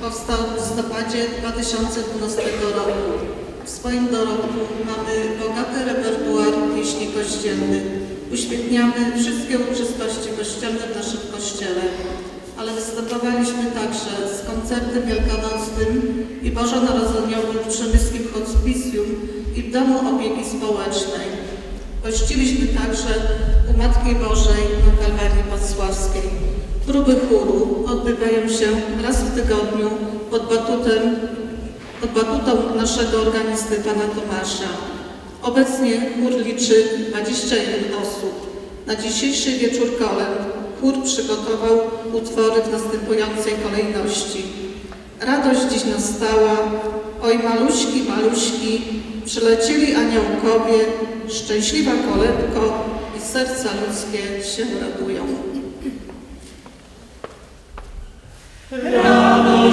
powstał w listopadzie 2012 roku. W swoim dorobku mamy bogaty repertuar pieśni kościelnych. Uświetniamy wszystkie uroczystości kościelne w naszym kościele, ale występowaliśmy także z koncertem wielkanocnym i bożonarodzeniowym w Przemyskim Hospicjum i w Domu Opieki Społecznej. Gościliśmy także u Matki Bożej na Kalwarii Wacławskiej. Próby chóru odbywają się raz w tygodniu pod batutem, pod batutą naszego organisty pana Tomasza. Obecnie chór liczy 21 osób. Na dzisiejszy wieczór kolęd chór przygotował utwory w następującej kolejności. Radość dziś nastała, oj maluśki, maluśki, przylecieli aniołkowie, szczęśliwa kolebko i serca ludzkie się radują. Oj,